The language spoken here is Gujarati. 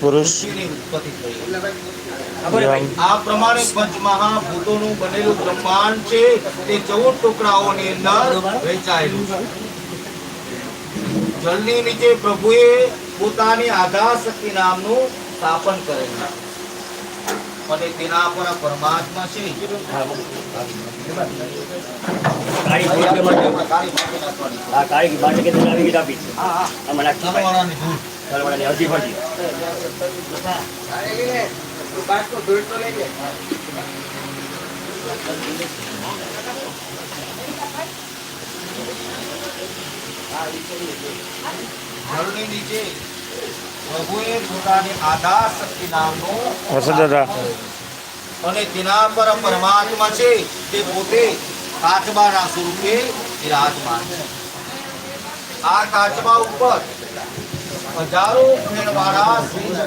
પુરુષ. પૃથ્વીની ઉત્પત્તિ થઈ યમ આ પ્રમાણે પંચમહાભૂતોનું બનેલું બ્રહ્માંડ છે તે ચૌદ ટુકડાઓની અંદર વહેંચાયેલું છે. જળની નીચે પ્રભુએ પોતાની આધાર શક્તિ નામનું સ્થાપન કરેલું અને તેના પર પરમાત્મા છે. તલવાડાની અડધી ફરતી નીચે પ્રભુએ પોતાની આધાર શક્તિ નામનું અને તેના પર પરમાત્મા છે તે પોતે કાચબાના સ્વરૂપે વિરાજમાન છે. આ કાચબા ઉપર હજારો શ્રી